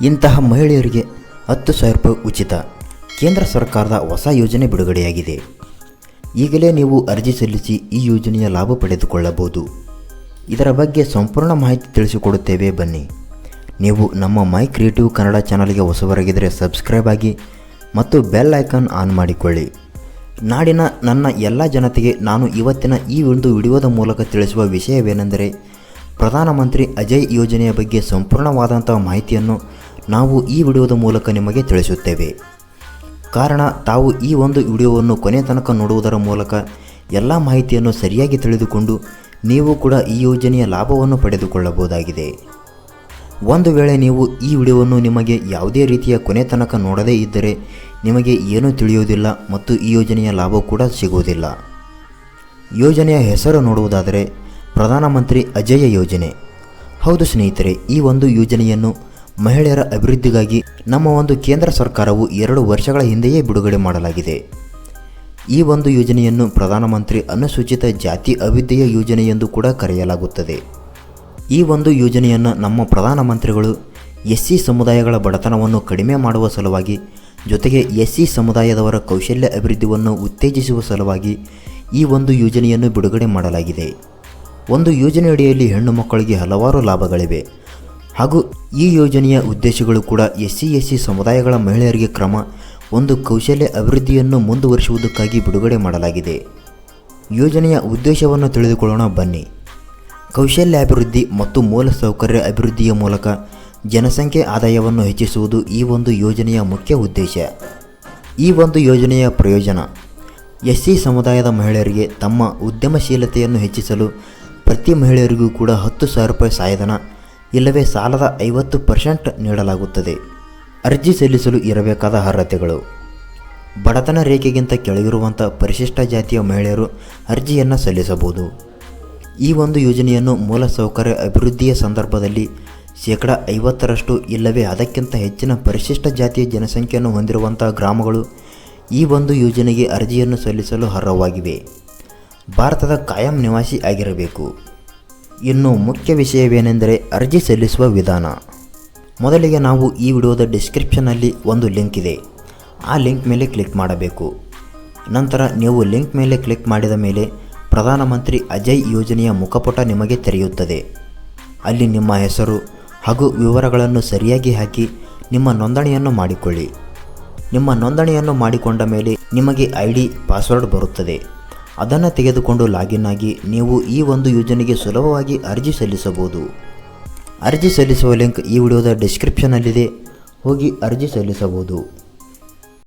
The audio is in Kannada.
ಇಂತಹ ಮಹಿಳೆಯರಿಗೆ ಹತ್ತು ಸಾವಿರ ರೂಪಾಯಿ ಉಚಿತ. ಕೇಂದ್ರ ಸರ್ಕಾರದ ಹೊಸ ಯೋಜನೆ ಬಿಡುಗಡೆಯಾಗಿದೆ. ಈಗಲೇ ನೀವು ಅರ್ಜಿ ಸಲ್ಲಿಸಿ ಈ ಯೋಜನೆಯ ಲಾಭ ಪಡೆದುಕೊಳ್ಳಬಹುದು. ಇದರ ಬಗ್ಗೆ ಸಂಪೂರ್ಣ ಮಾಹಿತಿ ತಿಳಿಸಿಕೊಡುತ್ತೇವೆ, ಬನ್ನಿ. ನೀವು ನಮ್ಮ ಮೈ ಕ್ರಿಯೇಟಿವ್ ಕನ್ನಡ ಚಾನಲ್ಗೆ ಹೊಸವರಾಗಿದ್ದರೆ ಸಬ್ಸ್ಕ್ರೈಬ್ ಆಗಿ ಮತ್ತು ಬೆಲ್ ಐಕಾನ್ ಆನ್ ಮಾಡಿಕೊಳ್ಳಿ. ನಾಡಿನ ನನ್ನ ಎಲ್ಲ ಜನತೆಗೆ ನಾನು ಇವತ್ತಿನ ಈ ಒಂದು ವಿಡಿಯೋದ ಮೂಲಕ ತಿಳಿಸುವ ವಿಷಯವೇನೆಂದರೆ, ಪ್ರಧಾನಮಂತ್ರಿ ಅಜಯ್ ಯೋಜನೆಯ ಬಗ್ಗೆ ಸಂಪೂರ್ಣವಾದಂಥ ಮಾಹಿತಿಯನ್ನು ನಾವು ಈ ವಿಡಿಯೋದ ಮೂಲಕ ನಿಮಗೆ ತಿಳಿಸುತ್ತೇವೆ. ಕಾರಣ, ತಾವು ಈ ಒಂದು ವಿಡಿಯೋವನ್ನು ಕೊನೆ ತನಕ ನೋಡುವುದರ ಮೂಲಕ ಎಲ್ಲ ಮಾಹಿತಿಯನ್ನು ಸರಿಯಾಗಿ ತಿಳಿದುಕೊಂಡು ನೀವು ಕೂಡ ಈ ಯೋಜನೆಯ ಲಾಭವನ್ನು ಪಡೆದುಕೊಳ್ಳಬಹುದಾಗಿದೆ. ಒಂದು ವೇಳೆ ನೀವು ಈ ವಿಡಿಯೋವನ್ನು ನಿಮಗೆ ಯಾವುದೇ ರೀತಿಯ ಕೊನೆ ತನಕ ನೋಡದೇ ಇದ್ದರೆ ನಿಮಗೆ ಏನೂ ತಿಳಿಯುವುದಿಲ್ಲ ಮತ್ತು ಈ ಯೋಜನೆಯ ಲಾಭ ಕೂಡ ಸಿಗುವುದಿಲ್ಲ. ಯೋಜನೆಯ ಹೆಸರು ನೋಡುವುದಾದರೆ, ಪ್ರಧಾನಮಂತ್ರಿ ಅಜಯ ಯೋಜನೆ. ಹೌದು ಸ್ನೇಹಿತರೆ, ಈ ಒಂದು ಯೋಜನೆಯನ್ನು ಮಹಿಳೆಯರ ಅಭಿವೃದ್ಧಿಗಾಗಿ ನಮ್ಮ ಒಂದು ಕೇಂದ್ರ ಸರ್ಕಾರವು ಎರಡು ವರ್ಷಗಳ ಹಿಂದೆಯೇ ಬಿಡುಗಡೆ ಮಾಡಲಾಗಿದೆ. ಈ ಒಂದು ಯೋಜನೆಯನ್ನು ಪ್ರಧಾನಮಂತ್ರಿ ಅನುಸೂಚಿತ ಜಾತಿ ಅಭಿವೃದ್ಧಿಯ ಯೋಜನೆ ಎಂದು ಕೂಡ ಕರೆಯಲಾಗುತ್ತದೆ. ಈ ಒಂದು ಯೋಜನೆಯನ್ನು ನಮ್ಮ ಪ್ರಧಾನಮಂತ್ರಿಗಳು ಎಸ್ ಸಿ ಸಮುದಾಯಗಳ ಬಡತನವನ್ನು ಕಡಿಮೆ ಮಾಡುವ ಸಲುವಾಗಿ, ಜೊತೆಗೆ ಎಸ್ ಸಿ ಸಮುದಾಯದವರ ಕೌಶಲ್ಯ ಅಭಿವೃದ್ಧಿಯನ್ನು ಉತ್ತೇಜಿಸುವ ಸಲುವಾಗಿ ಈ ಒಂದು ಯೋಜನೆಯನ್ನು ಬಿಡುಗಡೆ ಮಾಡಲಾಗಿದೆ. ಒಂದು ಯೋಜನೆಯಡಿಯಲ್ಲಿ ಹೆಣ್ಣು ಮಕ್ಕಳಿಗೆ ಹಲವಾರು ಲಾಭಗಳಿವೆ. ಹಾಗೂ ಈ ಯೋಜನೆಯ ಉದ್ದೇಶಗಳು ಕೂಡ ಎಸ್ ಸಿ ಸಮುದಾಯಗಳ ಮಹಿಳೆಯರಿಗೆ ಕ್ರಮ, ಒಂದು ಕೌಶಲ್ಯ ಅಭಿವೃದ್ಧಿಯನ್ನು ಮುಂದುವರಿಸುವುದಕ್ಕಾಗಿ ಬಿಡುಗಡೆ ಮಾಡಲಾಗಿದೆ. ಯೋಜನೆಯ ಉದ್ದೇಶವನ್ನು ತಿಳಿದುಕೊಳ್ಳೋಣ, ಬನ್ನಿ. ಕೌಶಲ್ಯಾಭಿವೃದ್ಧಿ ಮತ್ತು ಮೂಲಸೌಕರ್ಯ ಅಭಿವೃದ್ಧಿಯ ಮೂಲಕ ಜನಸಂಖ್ಯೆ ಆದಾಯವನ್ನು ಹೆಚ್ಚಿಸುವುದು ಈ ಒಂದು ಯೋಜನೆಯ ಮುಖ್ಯ ಉದ್ದೇಶ. ಈ ಒಂದು ಯೋಜನೆಯ ಪ್ರಯೋಜನ ಎಸ್ ಸಿ ಸಮುದಾಯದ ಮಹಿಳೆಯರಿಗೆ ತಮ್ಮ ಉದ್ಯಮಶೀಲತೆಯನ್ನು ಹೆಚ್ಚಿಸಲು ಪ್ರತಿ ಮಹಿಳೆಯರಿಗೂ ಕೂಡ ಹತ್ತು ಸಾವಿರ ರೂಪಾಯಿ ಸಹಾಯಧನ ಇಲ್ಲವೇ ಸಾಲದ ಐವತ್ತು ಪರ್ಸೆಂಟ್ ನೀಡಲಾಗುತ್ತದೆ. ಅರ್ಜಿ ಸಲ್ಲಿಸಲು ಇರಬೇಕಾದ ಅರ್ಹತೆಗಳು. ಬಡತನ ರೇಖೆಗಿಂತ ಕೆಳಗಿರುವಂಥ ಪರಿಶಿಷ್ಟ ಜಾತಿಯ ಮಹಿಳೆಯರು ಅರ್ಜಿಯನ್ನು ಸಲ್ಲಿಸಬಹುದು. ಈ ಒಂದು ಯೋಜನೆಯನ್ನು ಮೂಲಸೌಕರ್ಯ ಅಭಿವೃದ್ಧಿಯ ಸಂದರ್ಭದಲ್ಲಿ ಶೇಕಡ ಐವತ್ತರಷ್ಟು ಇಲ್ಲವೇ ಅದಕ್ಕಿಂತ ಹೆಚ್ಚಿನ ಪರಿಶಿಷ್ಟ ಜಾತಿಯ ಜನಸಂಖ್ಯೆಯನ್ನು ಹೊಂದಿರುವಂಥ ಗ್ರಾಮಗಳು ಈ ಒಂದು ಯೋಜನೆಗೆ ಅರ್ಜಿಯನ್ನು ಸಲ್ಲಿಸಲು ಅರ್ಹವಾಗಿವೆ. ಭಾರತದ ಕಾಯಂ ನಿವಾಸಿ ಆಗಿರಬೇಕು. ಇನ್ನು ಮುಖ್ಯ ವಿಷಯವೇನೆಂದರೆ ಅರ್ಜಿ ಸಲ್ಲಿಸುವ ವಿಧಾನ. ಮೊದಲಿಗೆ ನಾವು ಈ ವಿಡಿಯೋದ ಡಿಸ್ಕ್ರಿಪ್ಷನಲ್ಲಿ ಒಂದು ಲಿಂಕ್ ಇದೆ. ಆ ಲಿಂಕ್ ಮೇಲೆ ಕ್ಲಿಕ್ ಮಾಡಬೇಕು. ನಂತರ ನೀವು ಲಿಂಕ್ ಮೇಲೆ ಕ್ಲಿಕ್ ಮಾಡಿದ ಮೇಲೆ ಪ್ರಧಾನಮಂತ್ರಿ ಅಜಯ್ ಯೋಜನೆಯ ಮುಖಪುಟ ನಿಮಗೆ ತೆರೆಯುತ್ತದೆ. ಅಲ್ಲಿ ನಿಮ್ಮ ಹೆಸರು ಹಾಗೂ ವಿವರಗಳನ್ನು ಸರಿಯಾಗಿ ಹಾಕಿ ನಿಮ್ಮ ನೋಂದಣಿಯನ್ನು ಮಾಡಿಕೊಳ್ಳಿ. ನಿಮ್ಮ ನೋಂದಣಿಯನ್ನು ಮಾಡಿಕೊಂಡ ಮೇಲೆ ನಿಮಗೆ ಐ ಡಿ ಪಾಸ್ವರ್ಡ್ ಬರುತ್ತದೆ. ಅದನ್ನು ತೆಗೆದುಕೊಂಡು ಲಾಗಿನ್ ಆಗಿ ನೀವು ಈ ಒಂದು ಯೋಜನೆಗೆ ಸುಲಭವಾಗಿ ಅರ್ಜಿ ಸಲ್ಲಿಸಬಹುದು. ಅರ್ಜಿ ಸಲ್ಲಿಸುವ ಲಿಂಕ್ ಈ ವಿಡಿಯೋದ ಡಿಸ್ಕ್ರಿಪ್ಷನ್ನಲ್ಲಿದೆ ಹೋಗಿ ಅರ್ಜಿ ಸಲ್ಲಿಸಬಹುದು.